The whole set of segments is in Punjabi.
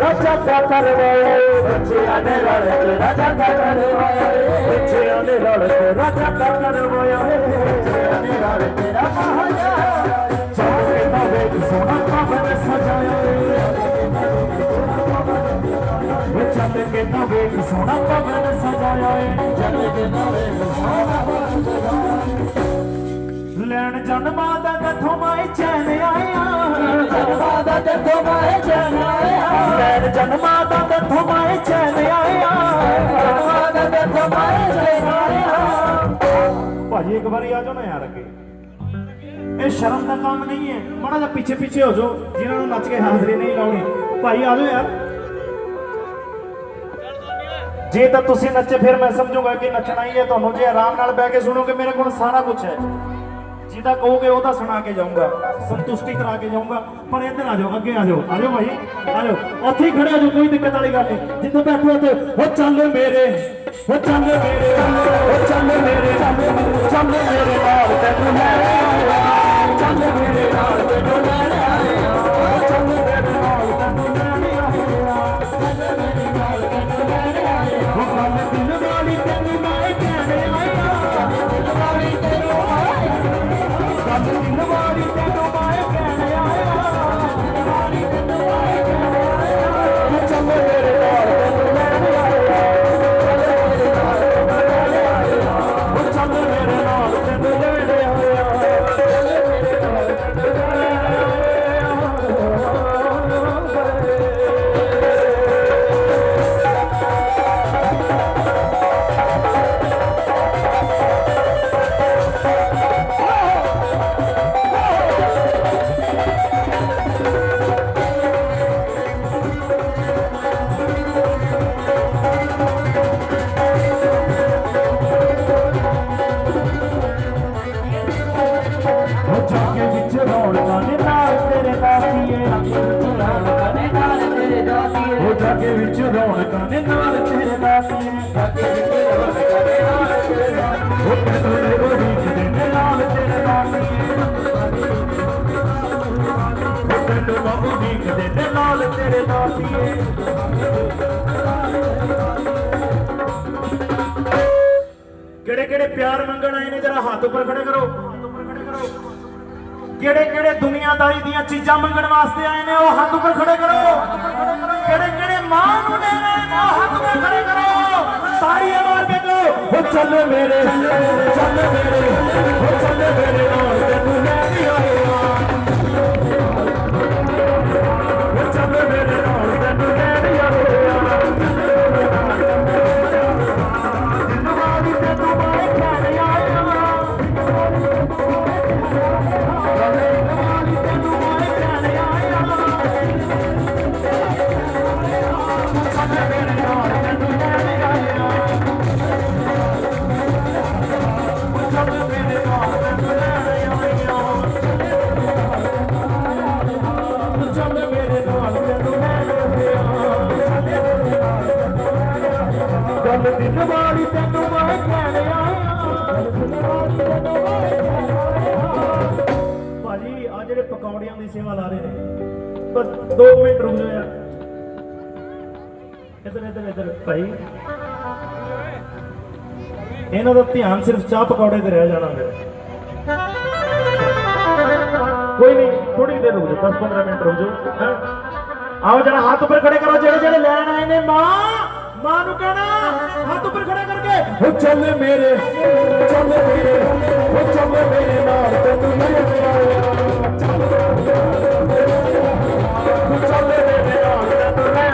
ਬੱਚਿਆਂ ਨੇ ਰਲ ਕੇ ਰਾਜਾ ਕਰਵਾਇਆ ਬੱਚਿਆਂ ਨੇ ਰਲ ਕੇ ਰਾਜਾ ਕਰਵਾਇਆ ਬੱਚਿਆਂ ਨੇ ਰਲ ਕੇ ਰਾਜਾ ਕਰਵਾਇਆ ਬੱਚਿਆਂ ਨੇ ਰਲ ਕੇ ਰਾਜਾ ਕਰਵਾਇਆ ਚਾਹੇ ਨਾ ਵੇਖ ਸੋਨਾ ਕਬਰ ਸਜਾਇਆ ਉਹ ਚੱਲ ਕੇ ਨਾ ਵੇਖ ਸੋਨਾ ਕਬਰ ਸਜਾਇਆ ਏ ਚੱਲ ਕੇ ਨਾ ਵੇਖ ਸੋਨਾ ਕਬਰ ਸਜਾਇਆ ਲੈਣ ਜਨਮਾਂ ਦਾ ਗੱਠੋਂ ਮਾਏ ਚੈਨ ਆਇਆ ਜਨਮਾਂ ਦਾ ਗੱਠੋਂ ਮਾਏ ਚੈਨ ਆਇਆ ਲੈਣ ਜਨਮਾਂ ਦਾ ਗੱਠੋਂ ਮਾਏ ਚੈਨ ਆਇਆ ਜਨਮਾਂ ਦਾ ਗੱਠੋਂ ਮਾਏ ਚੈਨ ਆਇਆ ਭਾਜੀ, ਇੱਕ ਵਾਰੀ ਆ ਜਾਓ ਨਾ ਯਾਰ ਅੱਗੇ। ਇਹ ਸ਼ਰਮ ਦਾ ਕੰਮ ਨਹੀਂ ਹੈ। ਮਾੜਾ ਜਿਹਾ ਪਿੱਛੇ ਪਿੱਛੇ ਹੋ ਜਾਓ। ਜਿਨ੍ਹਾਂ ਨੂੰ ਨੱਚ ਕੇ ਹਾਜ਼ਰੀ ਨਹੀਂ ਲਾਉਣੀ। ਭਾਈ, ਆ ਜਾਓ ਯਾਰ। ਜੇ ਤਾਂ ਤੁਸੀਂ ਨੱਚੇ, ਫਿਰ ਮੈਂ ਸਮਝੂਗਾ ਕਿ ਨੱਚਣਾ ਹੀ ਹੈ। ਤੁਹਾਨੂੰ ਜੇ ਆਰਾਮ ਨਾਲ ਬਹਿ ਕੇ ਸੁਣੋਗੇ, ਮੇਰੇ ਕੋਲ ਸਾਰਾ ਕੁਝ ਹੈ। ਜਿਹਦਾ ਕਹੋਗੇ ਉਹਦਾ ਸੁਣਾ ਕੇ ਜਾਊਂਗਾ, ਸੰਤੁਸ਼ਟੀ ਕਰਾ ਕੇ ਜਾਊਂਗਾ। ਪਰ ਇੱਧਰ ਆ ਜਾਓ, ਅੱਗੇ ਆ ਜਾਓ ਆ ਜਾਓ ਭਾਈ, ਆ ਜਾਓ। ਉੱਥੇ ਹੀ ਖੜੇ ਆ ਜਾਓ, ਕੋਈ ਦਿੱਕਤ ਵਾਲੀ ਗੱਲ ਨਹੀਂ। ਜਿੱਥੇ ਬੈਠੋ ਉੱਥੇ, ਉਹ ਚੱਲ ਮੇਰੇ, ਉਹ ਚੱਲ ਮੇਰੇ, ਉਹ ਚੱਲ ਮੇਰੇ ਚੱਲ ਮੇਰੇ ਨਾਲ ਤੈਨੂੰ ਲੈ ਚੱਲ ਮੇਰੇ ਨਾਲ। ਉਹ ਤੈਨੂੰ ਦੇ ਉਡੀਕਦੇ ਨਾਲ ਤੇਰੇ ਦਾਤੀਏ ਕਿਹੜੇ ਕਿਹੜੇ ਪਿਆਰ ਮੰਗਣ ਆਏ ਨੇ? ਜਰਾ ਹੱਥ ਉੱਪਰ ਖੜੇ ਕਰੋ ਹੱਥ ਉੱਪਰ ਖੜੇ ਕਰੋ। ਕਿਹੜੇ ਕਿਹੜੇ ਦੁਨੀਆਦਾਰੀ ਦੀਆਂ ਚੀਜ਼ਾਂ ਮੰਗਣ ਵਾਸਤੇ ਆਏ ਨੇ? ਉਹ ਹੱਥ ਉੱਪਰ ਖੜੇ ਕਰੋ। ਕਹੋ ਉਹ ਚੱਲ ਮੇਰੇ ਚੱਲ ਮੇਰੇ ਆਇਆ ਗੱਲ ਤੈਨੂੰ ਮੈਂ ਕਹਿਣ ਭਾਜੀ ਆ ਜਿਹੜੇ ਪਕੌੜਿਆਂ ਦੀ ਸੇਵਾ ਲਾ ਰਹੇ ਨੇ ਬਸ 2 ਮਿੰਟ ਰੁਕ ਜਾਓ ਯਾਰ। ਇੱਧਰ ਇੱਧਰ ਇੱਧਰ, ਭਾਈ। ਇਹਨਾਂ ਦਾ ਧਿਆਨ ਸਿਰਫ ਚਾਹ ਪਕੌੜੇ ਤੇ ਰਹਿ ਜਾਣਾ ਫਿਰ। ਕੋਈ ਨਹੀਂ ਥੋੜੀ ਦੇਰ ਰੁਕ ਜਾਓ 10 15 ਮਿੰਟ ਰੁਕ ਜਾਓ ਆਓ ਜਰਾ, ਹੱਥ ਉੱਪਰ ਖੜੇ ਕਰੋ, ਜਿਹੜੇ ਜਿਹੜੇ ਲੈਣ ਆਏ ਨੇ ਮਾਂ। ਮਾਂ ਨੂੰ ਕਹਿਣਾ ਹੱਥ ਉੱਪਰ ਖੜੇ ਕਰਕੇ ਉਹ ਚੱਲ ਮੇਰੇ ਚੱਲ ਮੇਰੇ ਉਹ ਚੱਲ ਮੇਰੇ ਨਾਲ ਤੈਨੂੰ ਲੈ ਆਇਆ ਚੱਲ ਉਹ ਚੱਲ ਮੇਰੇ ਨਾਲ ਤੈਨੂੰ ਲੈ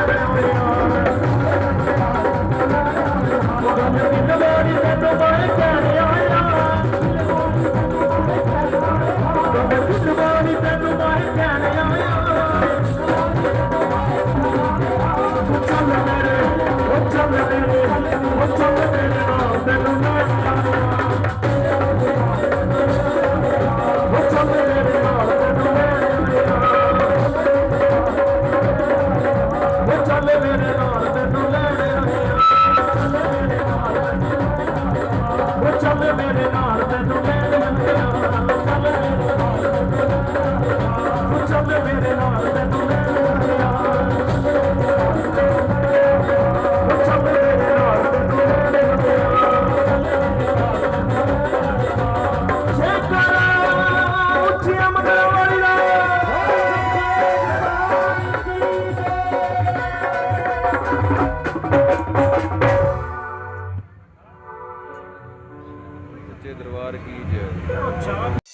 ਆਇਆ ਉਹ ਦਿਲ ਵਾਲੀ ਤੈਨੂੰ ਮੈਂ ਕਹਿਣ ਆਇਆ ਦਿਲ ਵਾਲੀ ਤੈਨੂੰ ਮੈਂ ਕਹਿਣ ਦਰਬਾਰ ਕੀ ਜੈ।